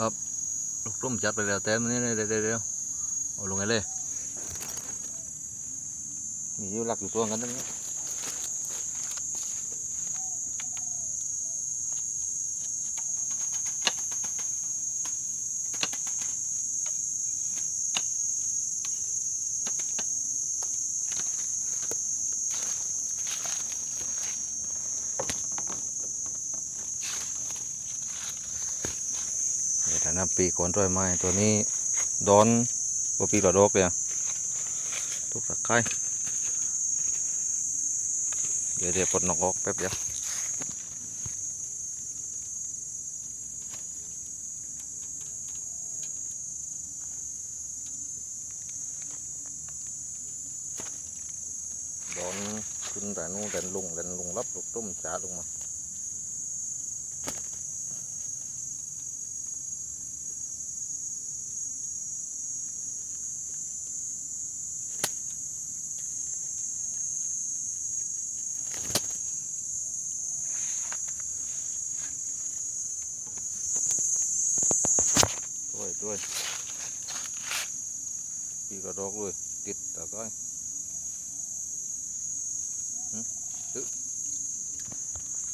ครับลูกตุ้มจัดไปแล้วเต็มนี่เดี๋ยวเดี๋ยวเดี๋ยวเอาลงไงเลย มีอยู่หลักอยู่ตัวกันตรงนี้ เดี๋ยวถ้านำปีก่อนด้วยไม้ตัวนี้ดอนบ่ปีกระดอกเลยทุกตะไคร้เดี๋ยวเดี๋ยวปลดนกออกแป๊บเดียวโดนขึ้นแต่นู่นแต่ลงแต่ลงรับลูกตุ้มช้าลงมา ด้วยปีกระดอกเลยติดตะไคร้หึตึ๊ะ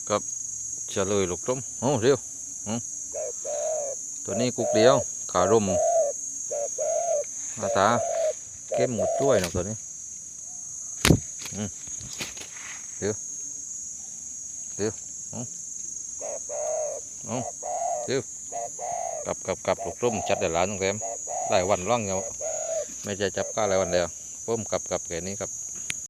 กับเฉลยลูกต้มโอ้เร็วตัวนี้กุกเดียวขารุมหน้าตาเข้มหมดช่วยนะตัวนี้เดี๋ยวเดี๋ยวอืมอืมเดี๋ยว กลับกลับกลับลูกรุ่มจัดเดี๋ยวหลานตรงเต็มหลายวันร่องเงาไม่ใช่จับก้าหลายวันเดียวพุ่มกลับกลับแค่นี้ครับ